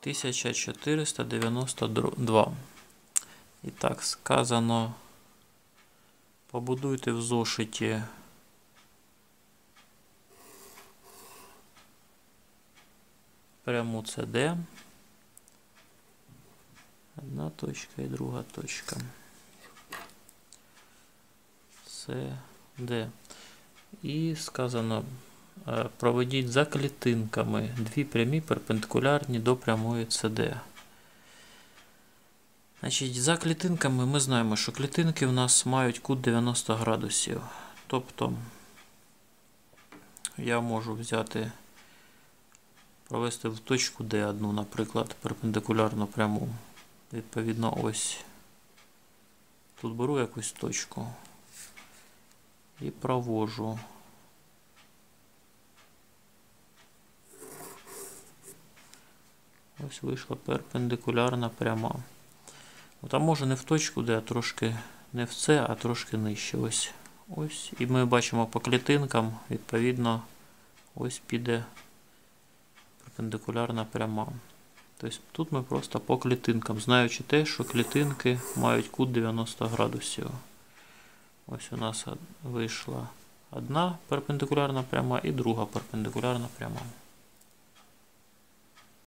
1492. І так, сказано. Побудуйте в зошиті пряму CD. Одна точка і друга точка. CD. І сказано, проведіть за клітинками дві прямі перпендикулярні до прямої CD. Значить, За клітинками ми знаємо, що клітинки в нас мають кут 90 градусів. Тобто я можу взяти, провести в точку D одну, наприклад, перпендикулярну пряму. Відповідно, ось тут беру якусь точку і провожу. Ось вийшла перпендикулярна пряма. Ну, Там може не в точку, де а трошки не в це, а трошки нижче. Ось. Ось. І ми бачимо по клітинкам, відповідно, ось піде перпендикулярна пряма. Тобто тут ми просто по клітинкам, знаючи те, що клітинки мають кут 90 градусів. Ось у нас вийшла одна перпендикулярна пряма і друга перпендикулярна пряма.